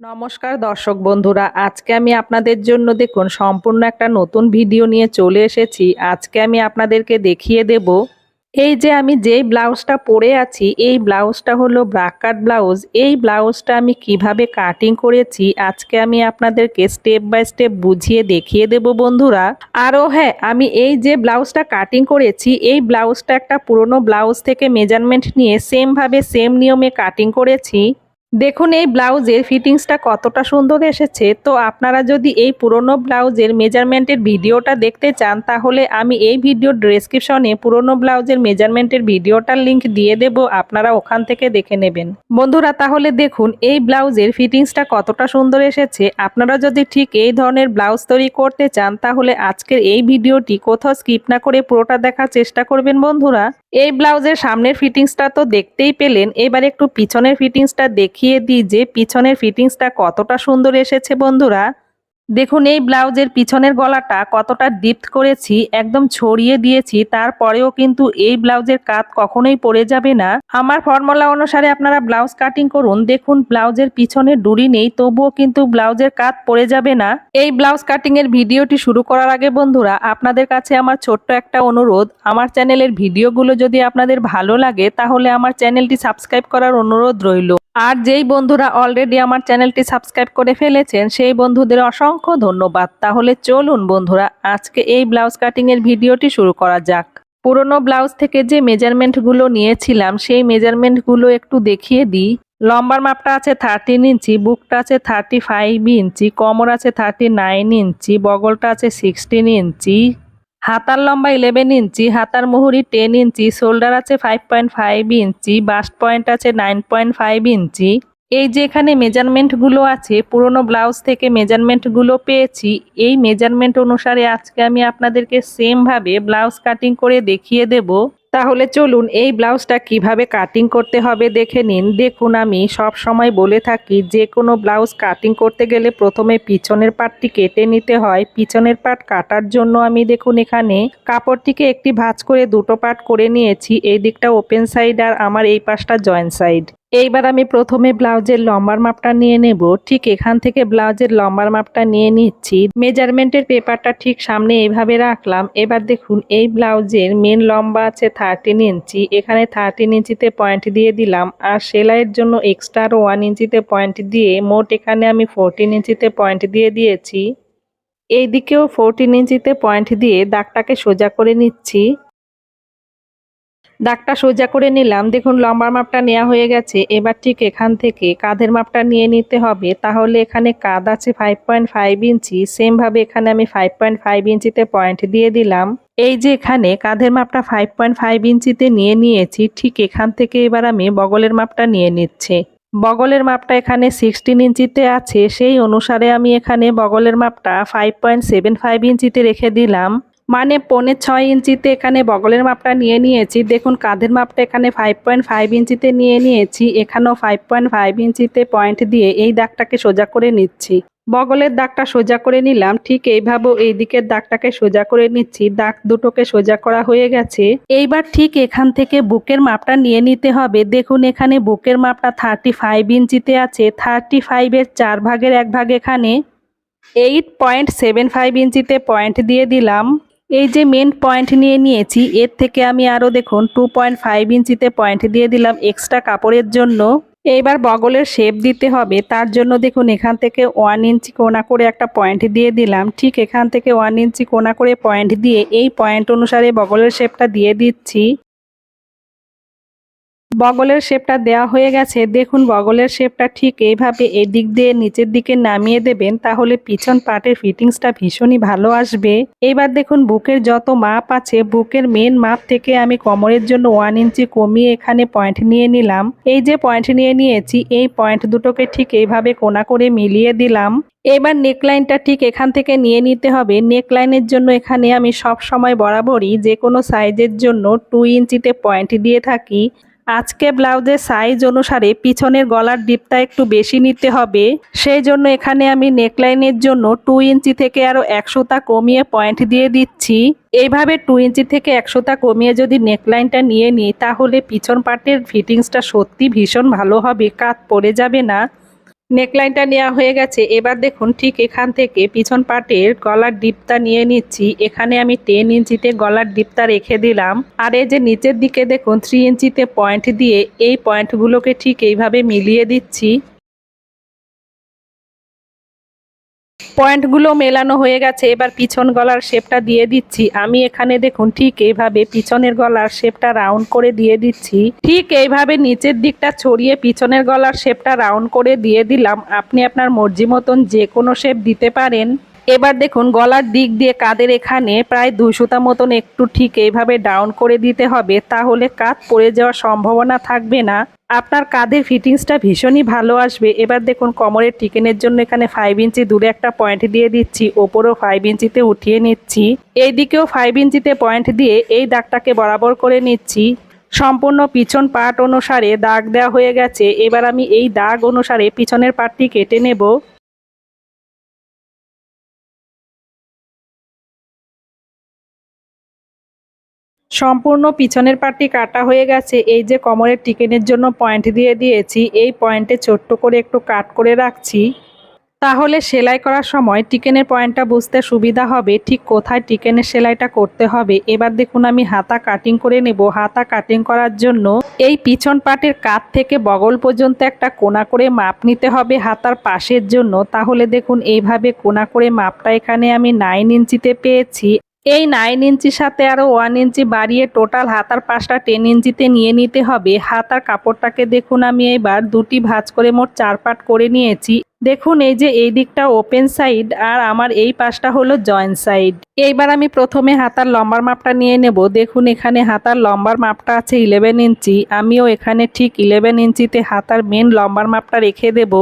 নমস্কার দর্শক বন্ধুরা, আজকে আমি আপনাদের জন্য দেখুন, সম্পূর্ণ একটা নতুন ভিডিও নিয়ে চলে এসেছি। আজকে আমি আপনাদেরকে দেখিয়ে দেব, এই যে আমি যেই ব্লাউজটা পরে আছি, এই ব্লাউজটা হলো ব্রাকাট ব্লাউজ। এই ব্লাউজটা আমি কীভাবে কাটিং করেছি, আজকে আমি আপনাদেরকে স্টেপ বাই স্টেপ বুঝিয়ে দেখিয়ে দেব বন্ধুরা। আরও হ্যাঁ আমি এই যে ব্লাউজটা কাটিং করেছি, এই ব্লাউজটা একটা পুরনো ব্লাউজ থেকে মেজারমেন্ট নিয়ে সেমভাবে সেম নিয়মে কাটিং করেছি। দেখুন, এই ব্লাউজের ফিটিংসটা কতটা সুন্দর এসেছে। তো আপনারা যদি এই পুরনো ব্লাউজের মেজারমেন্টের ভিডিওটা দেখতে চান, তাহলে আমি এই ভিডিওর ডেসক্রিপশনে পুরনো ব্লাউজের মেজারমেন্টের ভিডিওটার লিংক দিয়ে দেব, আপনারা ওখান থেকে দেখে নেবেন। বন্ধুরা, তাহলে দেখুন, এই ব্লাউজের ফিটিংসটা কতটা সুন্দর এসেছে। আপনারা যদি ঠিক এই ধরনের ব্লাউজ তৈরি করতে চান, তাহলে আজকের এই ভিডিওটি কোথাও স্কিপ না করে পুরোটা দেখার চেষ্টা করবেন, বন্ধুরা। এই ব্লাউজের সামনের ফিটিংসটা তো দেখতেই পেলেন। এবার একটু পিছনের ফিটিংসটা দেখিয়ে দিই যে পিছনের ফিটিংসটা কতটা সুন্দর এসেছে বন্ধুরা। দেখুন, এই ব্লাউজের পিছনের গলাটা কতটা ডিপ করেছি, একদম ছড়িয়ে দিয়েছি, তারপরেও কিন্তু এই ব্লাউজের কাত কখনোই পড়ে যাবে না। আমার ফর্মুলা অনুসারে আপনারা ব্লাউজ কাটিং করুন, দেখুন ব্লাউজের পিছনে ডুরি নেই, তবুও কিন্তু ব্লাউজের কাত পড়ে যাবে না। এই ব্লাউজ কাটিং এর ভিডিওটি শুরু করার আগে বন্ধুরা, আপনাদের কাছে আমার ছোট্ট একটা অনুরোধ, আমার চ্যানেলের ভিডিওগুলো যদি আপনাদের ভালো লাগে, তাহলে আমার চ্যানেলটি সাবস্ক্রাইব করার অনুরোধ রইল। আর যেই বন্ধুরা অলরেডি আমার চ্যানেলটি সাবস্ক্রাইব করে ফেলেছেন, সেই বন্ধুদের অসংখ্য ধন্যবাদ। তাহলে চলুন বন্ধুরা, আজকে এই ব্লাউজ কাটিং এর ভিডিওটি শুরু করা যাক। পুরনো ব্লাউজ থেকে যে মেজারমেন্টগুলো নিয়েছিলাম, সেই মেজারমেন্টগুলো একটু দেখিয়ে দিই। লম্বার মাপটা আছে থার্টিন ইঞ্চি, বুকটা আছে থার্টি ফাইভ ইঞ্চি, কমর আছে থার্টি নাইন ইঞ্চি, বগলটা আছে সিক্সটিন ইঞ্চি। হাতার লম্বা ইলেভেন ইঞ্চি, হাতার মুহুরি টেন ইঞ্চি, শোল্ডার আছে five point five inch, bust point আছে নাইন পয়েন্ট ফাইভ ইঞ্চি। এই যে এখানে মেজারমেন্টগুলো আছে, পুরনো ব্লাউজ থেকে মেজারমেন্টগুলো পেয়েছি, এই মেজারমেন্ট অনুসারে আজকে আমি আপনাদেরকে সেমভাবে ব্লাউজ কাটিং করে দেখিয়ে দেব। তাহলে চলুন এই ব্লাউজটা কীভাবে কাটিং করতে হবে দেখে নিন। দেখুন আমি সব সময় বলে থাকি, যে কোনো ব্লাউজ কাটিং করতে গেলে প্রথমে পিছনের পাটটি কেটে নিতে হয়। পিছনের পাট কাটার জন্য আমি দেখুন এখানে কাপড়টিকে একটি ভাঁজ করে দুটো পাট করে নিয়েছি। এই দিকটা ওপেন সাইড আর আমার এই পাশটা জয়েন্ট সাইড এইবার আমি প্রথমে ব্লাউজের লম্বার মাপটা নিয়ে নেব। ঠিক এখান থেকে ব্লাউজের লম্বার মাপটা নিয়ে নিচ্ছি। মেজারমেন্টের পেপারটা ঠিক সামনে এইভাবে রাখলাম। এবার দেখুন, এই ব্লাউজের মেন লম্বা আছে থার্টিন ইঞ্চি। এখানে থার্টিন ইঞ্চিতে পয়েন্ট দিয়ে দিলাম। আর সেলাইয়ের জন্য এক্সট্রা ওয়ান ইঞ্চিতে পয়েন্ট দিয়ে মোট এখানে আমি ফোরটিন ইঞ্চিতে পয়েন্ট দিয়ে দিয়েছি। এই দিকেও ফোরটিন ইঞ্চিতে পয়েন্ট দিয়ে দাগটাকে সোজা করে নিচ্ছি। দাগটা সোজা করে নিলাম। দেখুন, লম্বার মাপটা নেওয়া হয়ে গেছে। এবার ঠিক এখান থেকে কাঁধের মাপটা নিয়ে নিতে হবে। তাহলে এখানে কাঁধ আছে ফাইভ পয়েন্ট ফাইভ ইঞ্চি। সেমভাবে এখানে আমি ফাইভ পয়েন্ট ফাইভ ইঞ্চিতে পয়েন্ট দিয়ে দিলাম। এই যে এখানে কাঁধের মাপটা ফাইভ পয়েন্ট ফাইভ ইঞ্চিতে নিয়ে নিয়েছি, ঠিক এখান থেকে এবার আমি বগলের মাপটা নিয়ে নিচ্ছে। বগলের মাপটা এখানে সিক্সটিন ইঞ্চিতে আছে। সেই অনুসারে আমি এখানে বগলের মাপটা ফাইভ পয়েন্ট সেভেন ফাইভ ইঞ্চিতে রেখে দিলাম। মানে পৌনে ছয় ইঞ্চিতে এখানে বগলের মাপটা নিয়ে নিয়েছি। দেখুন, কাঁধের মাপটা এখানে ফাইভ পয়েন্ট ফাইভ ইঞ্চিতে নিয়ে নিয়েছি। এখানেও ফাইভ পয়েন্ট ফাইভ ইঞ্চিতে পয়েন্ট দিয়ে এই দাগটাকে সোজা করে নিচ্ছি। বগলের দাগটা সোজা করে নিলাম। ঠিক এইভাবে এই দিকের দাগটাকে সোজা করে নিচ্ছি। দাগ দুটোকে সোজা করা হয়ে গেছে। এইবার ঠিক এখান থেকে বুকের মাপটা নিয়ে নিতে হবে। দেখুন, এখানে বুকের মাপটা থার্টি ফাইভ ইঞ্চিতে আছে। থার্টি ফাইভের চার ভাগের এক ভাগ এখানে এইট পয়েন্ট সেভেন ফাইভ ইঞ্চিতে পয়েন্ট দিয়ে দিলাম। এই যে মেন পয়েন্ট নিয়ে নিয়েছি, এর থেকে আমি আরও দেখুন টু পয়েন্ট ফাইভ ইঞ্চিতে পয়েন্ট দিয়ে দিলাম এক্সট্রা কাপড়ের জন্য। এইবার বগলের শেপ দিতে হবে, তার জন্য দেখুন এখান থেকে ওয়ান ইঞ্চি কোনা করে একটা পয়েন্ট দিয়ে দিলাম। ঠিক এখান থেকে ওয়ান ইঞ্চি কোনা করে পয়েন্ট দিয়ে এই পয়েন্ট অনুসারে বগলের শেপটা দিয়ে দিচ্ছি। বগলের শেপটা দেওয়া হয়ে গেছে। দেখুন, বগলের শেপটা ঠিক এইভাবে এদিক দিয়ে নিচের দিকে নামিয়ে দেবেন, তাহলে পিছন পাটের ফিটিংসটা ভীষণই ভালো আসবে। এবার দেখুন, বুকের যত মাপ আছে, বুকের মেন মাপ থেকে আমি কোমরের জন্য ওয়ান ইঞ্চি কমিয়ে এখানে পয়েন্ট নিয়ে নিলাম। এই যে পয়েন্ট নিয়ে নিয়েছি, এই পয়েন্ট দুটোকে ঠিক এইভাবে কোনা করে মিলিয়ে দিলাম। এবার নেকলাইনটা ঠিক এখান থেকে নিয়ে নিতে হবে। নেকলাইনের জন্য এখানে আমি সব সময় বরাবরই যে কোনো সাইজের জন্য টু ইঞ্চিতে পয়েন্ট দিয়ে থাকি। আজকে ব্লাউজের সাইজ অনুসারে পিছনের গলার ডিপটা একটু বেশি নিতে হবে। সেই জন্য এখানে আমি নেকলাইনের জন্য টু ইঞ্চি থেকে আরও একশোটা কমিয়ে পয়েন্ট দিয়ে দিচ্ছি। এইভাবে টু ইঞ্চি থেকে একশোটা কমিয়ে যদি নেকলাইনটা নিয়ে নিই, তাহলে পিছন পাটের ফিটিংসটা সত্যি ভীষণ ভালো হবে, কাত পড়ে যাবে না। নেকলাইনটা নেওয়া হয়ে গেছে। এবার দেখুন ঠিক এখান থেকে পিছন পাটের গলার ডিপটা নিয়ে নিচ্ছি। এখানে আমি টেন ইঞ্চিতে গলার ডিপটা রেখে দিলাম। আর এই যে নিচের দিকে দেখুন থ্রি ইঞ্চিতে পয়েন্ট দিয়ে এই পয়েন্টগুলোকে ঠিক এইভাবে মিলিয়ে দিচ্ছি। পয়েন্টগুলো মেলানো হয়ে গেছে, এবার পিছন গলার শেপটা দিয়ে দিচ্ছি। আমি এখানে দেখুন, ঠিক এইভাবে পিছনের গলার শেপটা রাউন্ড করে দিয়ে দিচ্ছি। ঠিক এইভাবে নিচের দিকটা ছড়িয়ে পিছনের গলার শেপটা রাউন্ড করে দিয়ে দিলাম। আপনি আপনার মর্জি মতন যে কোনো শেপ দিতে পারেন। এবার দেখুন, গলার দিক দিয়ে কাদের এখানে প্রায় দুশোটা মতন একটু ঠিক এইভাবে ডাউন করে দিতে হবে, তাহলে কাঁধ পড়ে যাওয়ার সম্ভাবনা থাকবে না। আপনার কাঁধের ফিটিংসটা ভীষণই ভালো আসবে। এবার দেখুন, কোমরের টিকেনের জন্য এখানে ফাইভ ইঞ্চি দূরে একটা পয়েন্ট দিয়ে দিচ্ছি, ওপরও ফাইভ ইঞ্চিতে উঠিয়ে নিচ্ছি। এই দিকেও ফাইভ ইঞ্চিতে পয়েন্ট দিয়ে এই দাগটাকে বরাবর করে নিচ্ছি। সম্পূর্ণ পিছন পাট অনুসারে দাগ দেওয়া হয়ে গেছে। এবার আমি এই দাগ অনুসারে পিছনের পাটটি কেটে নেব। সম্পূর্ণ পিছনের পাটটি কাটা হয়ে গেছে। এই যে কোমরের টিকেনের জন্য পয়েন্ট দিয়ে দিয়েছি, এই পয়েন্টে ছোট্ট করে একটু কাট করে রাখছি। তাহলে সেলাই করার সময় টিকেনের পয়েন্টটা বুঝতে সুবিধা হবে, ঠিক কোথায় টিকেনের সেলাইটা করতে হবে। এবার দেখুন, আমি হাতা কাটিং করে নেব। হাতা কাটিং করার জন্য এই পিছন পাটের কাত থেকে বগল পর্যন্ত একটা কোনা করে মাপ নিতে হবে হাতার পাশের জন্য। তাহলে দেখুন, এইভাবে কোনা করে মাপটা এখানে আমি নাইন ইঞ্চিতে পেয়েছি। এই নাইন ইঞ্চির সাথে আরও ওয়ান ইঞ্চি বাড়িয়ে টোটাল হাতার পাশটা টেন ইঞ্চিতে নিয়ে নিতে হবে। হাতার কাপড়টাকে দেখুন, আমি এবার দুটি ভাঁজ করে মোট চার পাট করে নিয়েছি। দেখুন, এই যে এই দিকটা ওপেন সাইড আর আমার এই পাশটা হলো জয়েন্ট সাইড এইবার আমি প্রথমে হাতার লম্বার মাপটা নিয়ে নেব। দেখুন, এখানে হাতার লম্বার মাপটা আছে ইলেভেন ইঞ্চি। আমিও এখানে ঠিক ইলেভেন ইঞ্চিতে হাতার মেন লম্বার মাপটা রেখে দেব।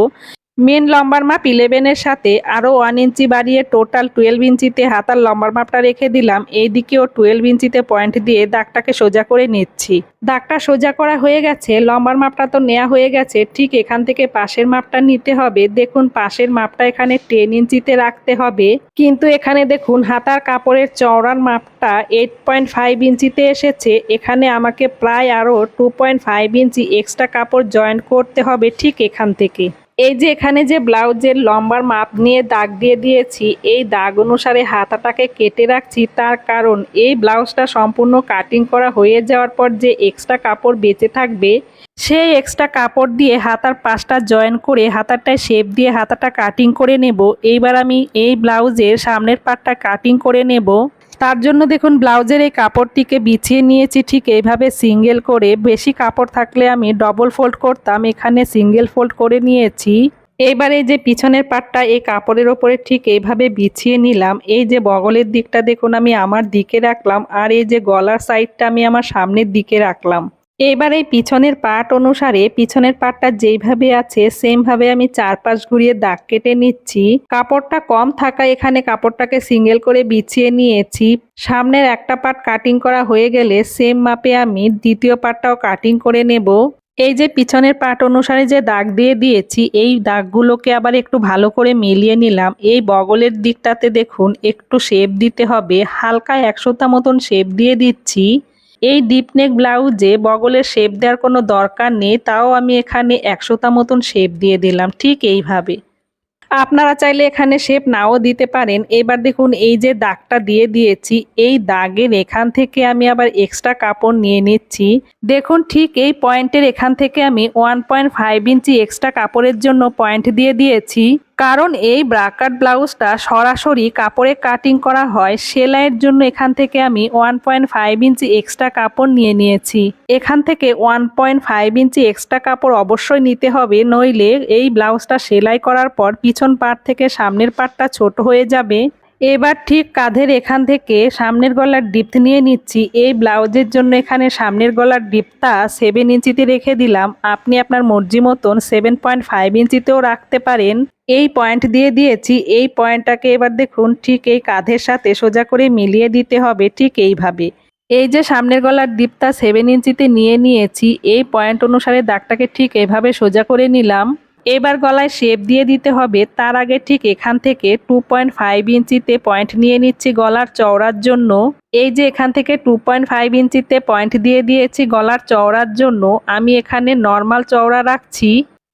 মেন লম্বার মাপ ইলেভেনের সাথে আরও ওয়ান ইঞ্চি বাড়িয়ে টোটাল টুয়েলভ ইঞ্চিতে হাতার লম্বার মাপটা রেখে দিলাম। এই দিকেও টুয়েলভ ইঞ্চিতে পয়েন্ট দিয়ে দাগটাকে সোজা করে নিচ্ছি। দাগটা সোজা করা হয়ে গেছে, লম্বার মাপটা তো নেওয়া হয়ে গেছে, ঠিক এখান থেকে পাশের মাপটা নিতে হবে। দেখুন, পাশের মাপটা এখানে টেন ইঞ্চিতে রাখতে হবে। কিন্তু এখানে দেখুন, হাতার কাপড়ের চওড়ার মাপটা এইট পয়েন্ট ফাইভ ইঞ্চিতে এসেছে। এখানে আমাকে প্রায় আরও two point five inch extra কাপড় জয়েন্ট করতে হবে ঠিক এখান থেকে। এই যে এখানে যে ব্লাউজের লম্বার মাপ নিয়ে দাগ দিয়ে দিয়েছি, এই দাগ অনুসারে হাতাটাকে কেটে রাখছি। তার কারণ এই ব্লাউজটা সম্পূর্ণ কাটিং করা হয়ে যাওয়ার পর যে এক্সট্রা কাপড় বেঁচে থাকবে, সেই এক্সট্রা কাপড় দিয়ে হাতার পাশটা জয়েন করে হাতারটায় শেপ দিয়ে হাতাটা কাটিং করে নেব। এইবার আমি এই ব্লাউজের সামনের পাটটা কাটিং করে নেব। তার জন্য দেখুন ব্লাউজের এই কাপড়টিকে বিছিয়ে নিয়েছি, ঠিক এইভাবে সিঙ্গেল করে। বেশি কাপড় থাকলে আমি ডবল ফোল্ড করতাম, এখানে সিঙ্গেল ফোল্ড করে নিয়েছি। এবারে যে পিছনের পাটটা এই কাপড়ের ওপরে ঠিক এইভাবে বিছিয়ে নিলাম। এই যে বগলের দিকটা দেখুন আমি আমার দিকে রাখলাম, আর এই যে গলার সাইডটা আমি আমার সামনের দিকে রাখলাম। এবার পিছনের পাট অনুসারে পিছনের পাটটা যেইভাবে আছে, সেমভাবে আমি চারপাশ ঘুরিয়ে দাগ কেটে নিচ্ছি। কাপড়টা কম থাকা এখানে কাপড়টাকে সিঙ্গেল করে বিছিয়ে নিয়েছি। সামনের একটা পাট কাটিং করা হয়ে গেলে সেম মাপে আমি দ্বিতীয় পাটটাও কাটিং করে নেব। এই যে পিছনের পাট অনুসারে যে দাগ দিয়ে দিয়েছি, এই দাগগুলোকে আবার একটু ভালো করে মিলিয়ে নিলাম। এই বগলের দিকটাতে দেখুন, একটু শেপ দিতে হবে। হালকা একশোটা মতন শেপ দিয়ে দিচ্ছি। এই ডিপনেক ব্লাউজে বগলের শেপ দেওয়ার কোনো দরকার নেই, তাও আমি এখানে একশোটা মতন শেপ দিয়ে দিলাম, ঠিক এইভাবে। আপনারা চাইলে এখানে শেপ নাও দিতে পারেন। এবার দেখুন, এই যে দাগটা দিয়ে দিয়েছি, এই দাগের এখান থেকে আমি আবার এক্সট্রা কাপড় নিয়ে নিচ্ছি। দেখুন, ঠিক এই পয়েন্টের এখান থেকে আমি one point five inch extra কাপড়ের জন্য পয়েন্ট দিয়ে দিয়েছি। কারণ এই ব্রাকাট ব্লাউজটা সরাসরি কাপড়ে কাটিং করা হয় সেলাইয়ের জন্য এখান থেকে আমি one point five inch extra কাপড় নিয়ে নিয়েছি। এখান থেকে one point five inch extra কাপড় অবশ্যই নিতে হবে, নইলে এই ব্লাউজটা সেলাই করার পর পিছন পাট থেকে সামনের পাটটা ছোট হয়ে যাবে। এবার ঠিক কাঁধের এখান থেকে সামনের গলার ডিপথ নিয়ে নিচ্ছি। এই ব্লাউজের জন্য এখানে সামনের গলার ডিপটা সেভেন ইঞ্চিতে রেখে দিলাম। আপনি আপনার মর্জি মতন সেভেন পয়েন্ট ফাইভ ইঞ্চিতেও রাখতে পারেন। এই পয়েন্ট দিয়ে দিয়েছি। এই পয়েন্টটাকে এবার দেখুন, ঠিক এই কাঁধের সাথে সোজা করে মিলিয়ে দিতে হবে ঠিক এইভাবে। এই যে সামনের গলার ডিপটা সেভেন ইঞ্চিতে নিয়ে নিয়েছি, এই পয়েন্ট অনুসারে দাগটাকে ঠিক এভাবে সোজা করে নিলাম। এবার গলায় শেপ দিয়ে দিতে হবে। তার আগে ঠিক এখান থেকে টু পয়েন্ট ফাইভ ইঞ্চিতে পয়েন্ট নিয়ে নিচ্ছি গলার চওড়ার জন্য। এই যে এখান থেকে টু পয়েন্ট ফাইভ ইঞ্চিতে পয়েন্ট দিয়ে দিয়েছি গলার চওড়ার জন্য। আমি এখানে নর্মাল চওড়া রাখছি।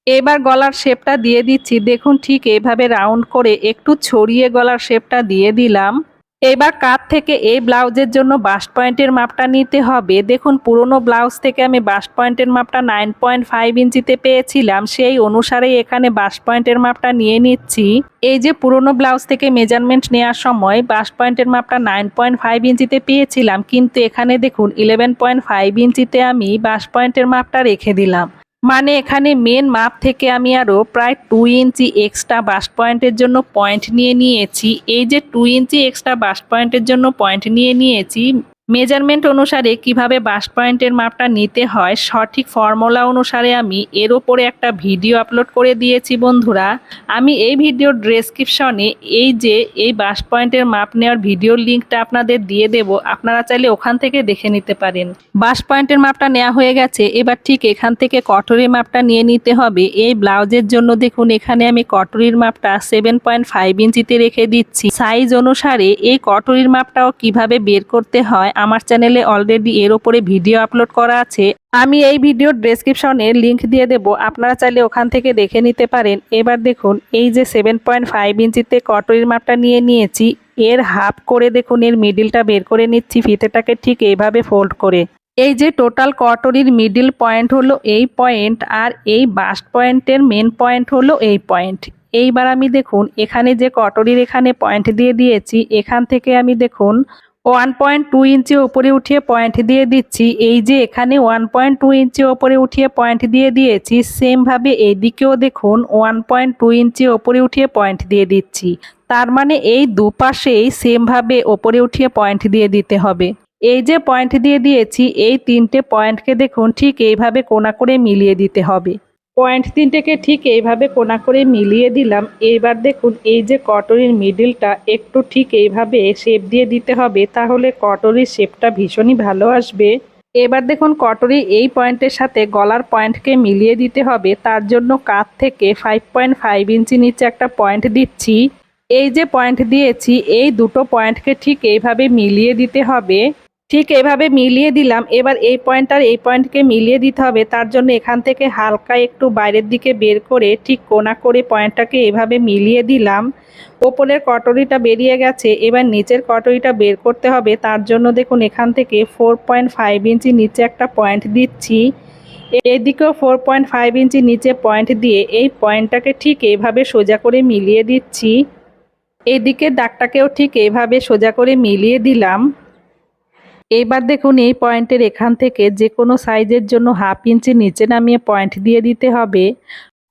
এবার গলার শেপটা দিয়ে দিচ্ছি। দেখুন ঠিক এভাবে রাউন্ড করে একটু ছড়িয়ে গলার শেপটা দিয়ে দিলাম। এবার কাত থেকে এই ব্লাউজের জন্য বাস্ট পয়েন্টের মাপটা নিতে হবে। দেখুন, পুরনো ব্লাউজ থেকে আমি বাস্ট পয়েন্টের মাপটা নাইন পয়েন্ট ফাইভ ইঞ্চিতে পেয়েছিলাম। সেই অনুসারে এখানে বাস্ট পয়েন্টের মাপটা নিয়ে নিচ্ছি। এই যে পুরনো ব্লাউজ থেকে মেজারমেন্ট নেওয়ার সময় বাস্ট পয়েন্টের মাপটা নাইন পয়েন্ট ফাইভ ইঞ্চিতে পেয়েছিলাম। কিন্তু এখানে দেখুন ইলেভেন পয়েন্ট ফাইভ ইঞ্চিতে আমি বাস্ট পয়েন্টের মাপটা রেখে দিলাম। মানে এখানে মেন মাপ থেকে আমি আরও প্রায় টু ইঞ্চি এক্সট্রা বাস পয়েন্টের জন্য পয়েন্ট নিয়ে নিয়েছি। এই যে টু ইঞ্চি এক্সট্রা বাস পয়েন্টের জন্য পয়েন্ট নিয়ে নিয়েছি মেজারমেন্ট অনুসারে কীভাবে বাস্ট পয়েন্টের মাপটা নিতে হয়, সঠিক ফর্মুলা অনুসারে আমি এর ওপরে একটা ভিডিও আপলোড করে দিয়েছি বন্ধুরা। আমি এই ভিডিওর ডেসক্রিপশনে এই যে এই বাস্ট পয়েন্টের মাপ নেওয়ার ভিডিওর লিঙ্কটা আপনাদের দিয়ে দেব, আপনারা চাইলে ওখান থেকে দেখে নিতে পারেন। বাস্ট পয়েন্টের মাপটা নেওয়া হয়ে গেছে, এবার ঠিক এখান থেকে কটরির মাপটা নিয়ে নিতে হবে। এই ব্লাউজের জন্য দেখুন, এখানে আমি কটরির মাপটা সেভেন পয়েন্ট ফাইভ ইঞ্চিতে রেখে দিচ্ছি। সাইজ অনুসারে এই কটরির মাপটাও কীভাবে বের করতে হয় আমার চ্যানেলে অলরেডি এর ওপরে ভিডিও আপলোড করা আছে। আমি এই ভিডিওর ডেসক্রিপশনে লিংক দিয়ে দেব। আপনারা চাইলে ওখান থেকে দেখে নিতে পারেন। এবার দেখুন, এই যে সেভেন পয়েন্ট ফাইভ ইঞ্চিতে কটরির মাপটা নিয়ে নিয়েছি। এর হাফ করে দেখুন, এর মিডিলটা বের করে নিচ্ছি। ফিতেটাকে ঠিক এইভাবে ফোল্ড করে। এই যে টোটাল কটরির মিডিল পয়েন্ট হলো এই পয়েন্ট আর এই বাস্ট পয়েন্টের মেন পয়েন্ট হলো এই পয়েন্ট এইবার আমি দেখুন, এখানে যে কটরির এখানে পয়েন্ট দিয়ে দিয়েছি, এখান থেকে আমি দেখুন ওয়ান পয়েন্ট টু ইঞ্চি ওপরে উঠিয়ে পয়েন্ট দিয়ে দিচ্ছি। এই যে এখানে ওয়ান পয়েন্ট টু ইঞ্চি ওপরে উঠিয়ে পয়েন্ট দিয়ে দিয়েছি সেমভাবে এইদিকেও দেখুন ওয়ান পয়েন্ট টু ইঞ্চি ওপরে উঠিয়ে পয়েন্ট দিয়ে দিচ্ছি। তার মানে এই দুপাশেই সেমভাবে ওপরে উঠিয়ে পয়েন্ট দিয়ে দিতে হবে। এই যে পয়েন্ট দিয়ে দিয়েছি, এই তিনটে পয়েন্টকে দেখুন ঠিক এইভাবে কোনা করে মিলিয়ে দিতে হবে। পয়েন্ট তিনটেকে ঠিক এইভাবে কোনা করে মিলিয়ে দিলাম। এইবার দেখুন, এই যে কটরির মিডিলটা, একটু ঠিক এইভাবে শেপ দিয়ে দিতে হবে, তাহলে কটরির শেপটা ভীষণই ভালো আসবে। এবার দেখুন, কটরি এই পয়েন্টের সাথে গলার পয়েন্টকে মিলিয়ে দিতে হবে, তার জন্য কাত থেকে ফাইভ পয়েন্ট ফাইভ ইঞ্চি নিচে একটা পয়েন্ট দিচ্ছি। এই যে পয়েন্ট দিয়েছি, এই দুটো পয়েন্টকে ঠিক এইভাবে মিলিয়ে দিতে হবে। ঠিক এভাবে মিলিয়ে দিলাম। এবার এই পয়েন্ট আর এই পয়েন্টকে মিলিয়ে দিতে হবে। তার জন্য এখান থেকে হালকা একটু বাইরের দিকে বের করে ঠিক কোনা করে পয়েন্টটাকে এভাবে মিলিয়ে দিলাম। ওপরের কটরিটা বেরিয়ে গেছে। এবার নিচের কটরিটা বের করতে হবে। তার জন্য দেখুন এখান থেকে ফোর পয়েন্ট ফাইভ ইঞ্চি নিচে একটা পয়েন্ট দিচ্ছি। এদিকেও ফোর পয়েন্ট ফাইভ ইঞ্চি নিচে পয়েন্ট দিয়ে এই পয়েন্টটাকে ঠিক এইভাবে সোজা করে মিলিয়ে দিচ্ছি। এদিকে দাগটাকেও ঠিক এইভাবে সোজা করে মিলিয়ে দিলাম। এবার দেখুন এই পয়েন্টের এখান থেকে যে কোনো সাইজের জন্য হাফ ইঞ্চি নিচে নামিয়ে পয়েন্ট দিয়ে দিতে হবে।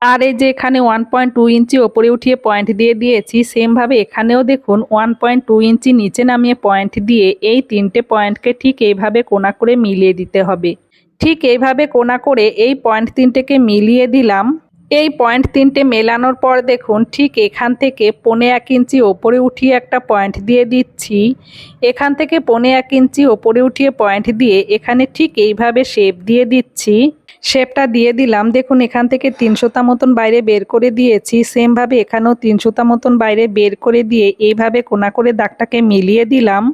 আর এই যে এখানে ওয়ান পয়েন্ট টু ইঞ্চি ওপরে উঠিয়ে পয়েন্ট দিয়ে দিয়েছি সেমভাবে এখানেও দেখুন ওয়ান পয়েন্ট টু ইঞ্চি নিচে নামিয়ে পয়েন্ট দিয়ে এই তিনটে পয়েন্টকে ঠিক এইভাবে কোনা করে মিলিয়ে দিতে হবে। ঠিক এইভাবে কোনা করে এই পয়েন্ট তিনটেকে মিলিয়ে দিলাম। এই পয়েন্ট তিনটে মেলানোর পর দেখুন, ঠিক এখান থেকে পনে এক ইঞ্চি ওপরে উঠিয়ে একটা পয়েন্ট দিয়ে দিচ্ছি। এখান থেকে পনে এক ইঞ্চি ওপরে উঠিয়ে পয়েন্ট দিয়ে এখানে ঠিক এইভাবে শেপ দিয়ে দিচ্ছি। শেপটা দিয়ে দিলাম, দেখুন এখান থেকে তিনশোটা মতন বাইরে বের করে দিয়েছি। সেমভাবে এখানেও তিনশোটা মতন বাইরে বের করে দিয়ে এইভাবে কোনা করে দাগটাকে মিলিয়ে দিলাম।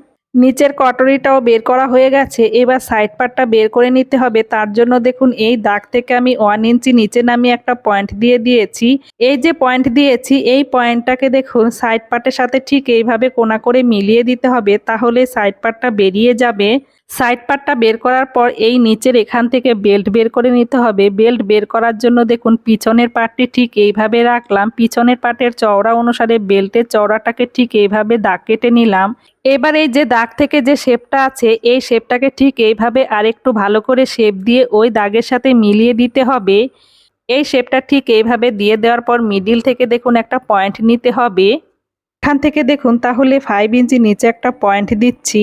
নিচের কটরিটাও বের করা হয়ে গেছে। এবার সাইড পার্টটা বের করে নিতে হবে। তার জন্য দেখুন, এই দাগ থেকে আমি ওয়ান ইঞ্চি নিচে নামিয়ে একটা পয়েন্ট দিয়ে দিয়েছি। এই যে পয়েন্ট দিয়েছি, এই পয়েন্টটাকে দেখুন সাইড পার্টের সাথে ঠিক এইভাবে কোনা করে মিলিয়ে দিতে হবে। তাহলে সাইড পার্টটা বেরিয়ে যাবে। সাইড পার্টটা বের করার পর এই নিচের এখান থেকে বেল্ট বের করে নিতে হবে। বেল্ট বের করার জন্য দেখুন পিছনের পার্টটি ঠিক এইভাবে রাখলাম। পিছনের পার্টের চওড়া অনুসারে বেল্টের চওড়াটাকে ঠিক এইভাবে দাগ কেটে নিলাম। এবার এই যে দাগ থেকে যে শেপটা আছে, এই শেপটাকে ঠিক এইভাবে আরেকটু ভালো করে শেপ দিয়ে ওই দাগের সাথে মিলিয়ে দিতে হবে। এই শেপটা ঠিক এইভাবে দিয়ে দেওয়ার পর মিডিল থেকে দেখুন একটা পয়েন্ট নিতে হবে। এখান থেকে দেখুন তাহলে ফাইভ ইঞ্চি নিচে একটা পয়েন্ট দিচ্ছি।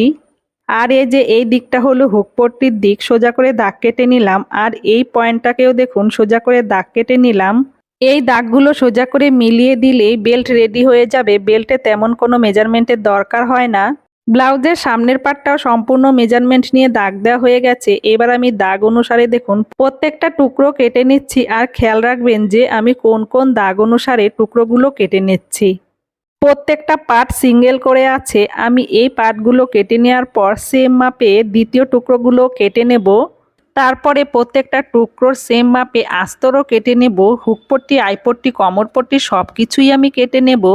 আর এই যে এই দিকটা হলো হুকপট্টির দিক, সোজা করে দাগ কেটে নিলাম। আর এই পয়েন্টটাকেও দেখুন, সোজা করে দাগ কেটে নিলাম। এই দাগগুলো সোজা করে মিলিয়ে দিলেই বেল্ট রেডি হয়ে যাবে। বেল্টে তেমন কোনো মেজারমেন্টের দরকার হয় না। ব্লাউজের সামনের পার্টটাও সম্পূর্ণ মেজারমেন্ট নিয়ে দাগ দেওয়া হয়ে গেছে। এবার আমি দাগ অনুসারে দেখুন, প্রত্যেকটা টুকরো কেটে নিচ্ছি। আর খেয়াল রাখবেন যে আমি কোন কোন দাগ অনুসারে টুকরোগুলো কেটে নিচ্ছি। প্রত্যেকটা পার্ট সিঙ্গেল করে আছে, আমি এই পার্টগুলো কেটে নেওয়ার পর সেম মাপে দ্বিতীয় টুকরোগুলো কেটে নেব তারপরে প্রত্যেকটা টুকরোর সেম মাপে আস্তরও কেটে নেব হুকপট্টি আইপট্টি কমরপট্টি সব কিছুই আমি কেটে নেব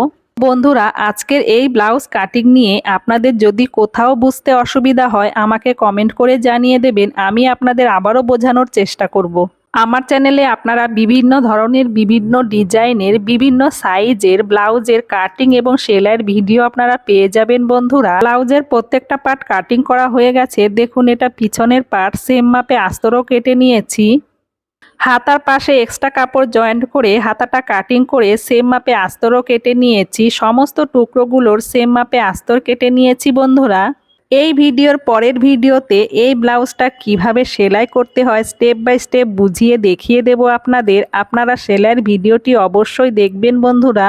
বন্ধুরা, আজকের এই ব্লাউজ কাটিং নিয়ে আপনাদের যদি কোথাও বুঝতে অসুবিধা হয়, আমাকে কমেন্ট করে জানিয়ে দেবেন, আমি আপনাদের আবারও বোঝানোর চেষ্টা করব। আমার চ্যানেলে আপনারা বিভিন্ন ধরনের, বিভিন্ন ডিজাইনের, বিভিন্ন সাইজের ব্লাউজের কাটিং এবং সেলাইয়ের ভিডিও আপনারা পেয়ে যাবেন বন্ধুরা। ব্লাউজের প্রত্যেকটা পার্ট কাটিং করা হয়ে গেছে। দেখুন, এটা পিছনের পার্ট সেম মাপে আস্তরও কেটে নিয়েছি। হাতার পাশে এক্সট্রা কাপড় জয়েন্ট করে, হাতাটা কাটিং করে সেম মাপে আস্তরও কেটে নিয়েছি। সমস্ত টুকরোগুলোর সেম মাপে আস্তর কেটে নিয়েছি বন্ধুরা। এই ভিডিওর পরের ভিডিওতে এই ব্লাউজটা কীভাবে সেলাই করতে হয় স্টেপ বাই স্টেপ বুঝিয়ে দেখিয়ে দেব আপনাদের। আপনারা সেলাইয়ের ভিডিওটি অবশ্যই দেখবেন বন্ধুরা।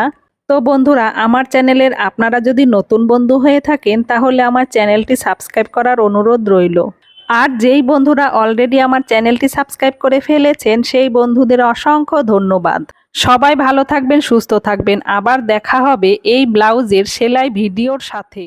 তো বন্ধুরা, আমার চ্যানেলের আপনারা যদি নতুন বন্ধু হয়ে থাকেন, তাহলে আমার চ্যানেলটি সাবস্ক্রাইব করার অনুরোধ রইল। আর যেই বন্ধুরা অলরেডি আমার চ্যানেলটি সাবস্ক্রাইব করে ফেলেছেন, সেই বন্ধুদের অসংখ্য ধন্যবাদ। সবাই ভালো থাকবেন, সুস্থ থাকবেন। আবার দেখা হবে এই ব্লাউজের সেলাই ভিডিওর সাথে।